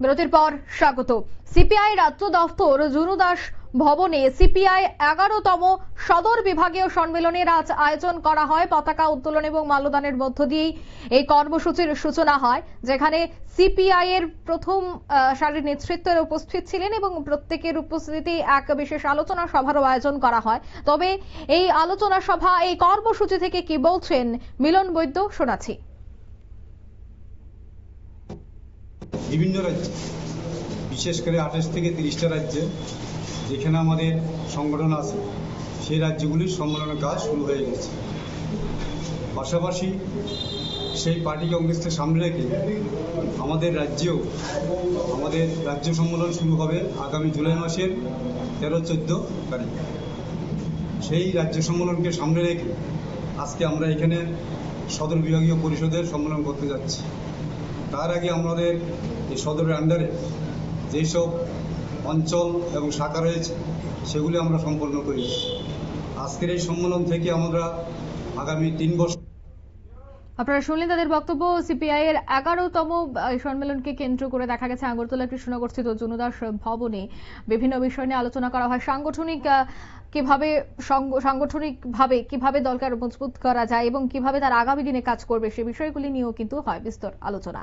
বিরতির পর স্বাগত। সিপিআই রাজ্য দফতর জুনু দাস ভবনে সিপিআই এগারোতম সদর বিভাগীয় সম্মেলনের আজ আয়োজন করা হয়। পতাকা উত্তোলন এবং মাল্যদানের মধ্য দিয়েই এই কর্মসূচির সূচনা হয়, যেখানে সিপিআই এর প্রথম সারির নেতৃত্বের উপস্থিত ছিলেন এবং প্রত্যেকের উপস্থিতি এক বিশেষ আলোচনা সভারও আয়োজন করা হয়। তবে এই আলোচনা সভা, এই কর্মসূচি থেকে কি বলছেন মিলন বৈদ্য শোনাচ্ছি। বিভিন্ন রাজ্যে, বিশেষ করে আঠাশ থেকে তিরিশটা রাজ্যে যেখানে আমাদের সংগঠন আছে, সেই রাজ্যগুলির সম্মেলনের কাজ শুরু হয়ে গেছে। পাশাপাশি সেই পার্টি কংগ্রেসকে সামনে রেখে আমাদের রাজ্যেও আমাদের রাজ্য সম্মেলন শুরু হবে আগামী জুলাই মাসের তেরো চোদ্দ তারিখ। সেই রাজ্য সম্মেলনকে সামনে রেখে আজকে আমরা এখানে সদর বিভাগীয় পরিষদের সম্মেলন করতে যাচ্ছি। তার আগে আমাদের এই সদরের আন্ডারে যেই সব অঞ্চল এবং শাখা রয়েছে, সেগুলি আমরা সম্পন্ন করি। আজকের এই সম্মেলন থেকে আমরা আগামী তিন বছর আপনারা শুনলেন তাদের বক্তব্য। সিপিআই এর এগারোতম সম্মেলনকে কেন্দ্র করে দেখা গেছে আগরতলা কৃষ্ণনগর স্থিত জুনুদাস ভবনে। বিভিন্ন বিষয় নিয়ে আলোচনা করা হয়। সাংগঠনিক কীভাবে সাংগঠনিক ভাবে কীভাবে দলকে মজবুত করা যায় এবং কীভাবে তার আগামী দিনে কাজ করবে, সে বিষয়গুলি নিয়েও কিন্তু হয় বিস্তর আলোচনা।